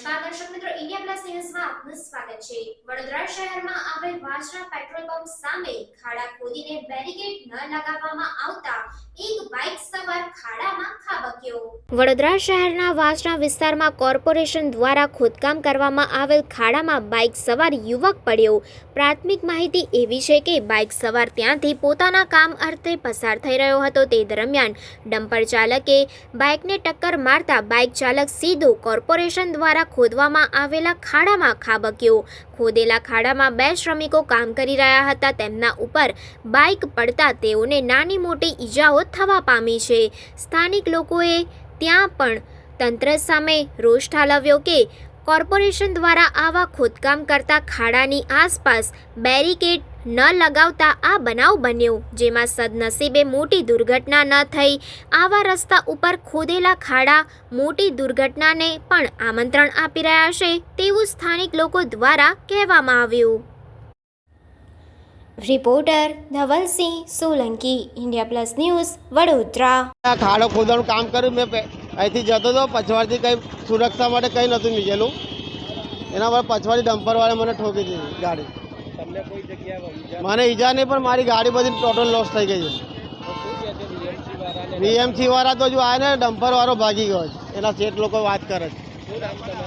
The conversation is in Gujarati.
નમસ્કાર દર્શક મિત્રો, ઇન્ડિયા પ્લસ ન્યૂઝમાં આપનું સ્વાગત છે. વડોદરા શહેરમાં આવેલ વાસણા પેટ્રોલ પંપ સામે ખાડા ખોદીને બેરિકેડ ન લગાવવામાં આવતા વડોદરા શહેરના વાસણા વિસ્તારમાં કોર્પોરેશન દ્વારા ખોદકામ કરવામાં આવેલ ખાડામાં બાઇક સવાર યુવક પડ્યો. પ્રાથમિક માહિતી એવી છે કે બાઇક સવાર ત્યાંથી પોતાના કામ અર્થે પસાર થઈ રહ્યો હતો. તે દરમિયાન ડમ્પર ચાલકે બાઇકને ટક્કર મારતા બાઇક ચાલક સીધો કોર્પોરેશન દ્વારા ખોદવામાં આવેલા ખાડામાં ખાબક્યો. ખોદેલા ખાડામાં બે શ્રમિકો કામ કરી રહ્યા હતા. તેમના ઉપર બાઇક પડતા તેઓને નાની મોટી ઈજાઓ થવા પામી છે. સ્થાનિક લોકોએ ત્યાં પણ તંત્ર સામે રોષ ઠાલવ્યો કે કોર્પોરેશન દ્વારા આવા ખોદકામ કરતા ખાડાની આસપાસ બેરિકેડ ન લગાવતા આ બનાવ બન્યો, જેમાં સદનસીબે મોટી દુર્ઘટના ન થઈ. આવા રસ્તા ઉપર ખોદેલા ખાડા મોટી દુર્ઘટનાને પણ આમંત્રણ આપી રહ્યા છે તેવું સ્થાનિક લોકો દ્વારા કહેવામાં આવ્યું. Reporter Dhavalsinh Solanki India Plus News Vadodara. આ ખાડો ખોદવાનું કામ કર્યું. મેં અહીંથી જતો હતો પછવાડથી કંઈ સુરક્ષા માટે કંઈ નહોતું નીચેલું. એના પર પછવાડી ડમ્પરવાળે મને ઠોકી દીધી ગાડી. તમને મને ઈજા નહીં પણ મારી ગાડી બધી ટોટલ લોસ થઈ ગઈ છે. બીએમસી વાળા તો જો આવે ને ડમ્પર વાળો ભાગી ગયો છે. એના શેઠ લોકો વાત કરે છે.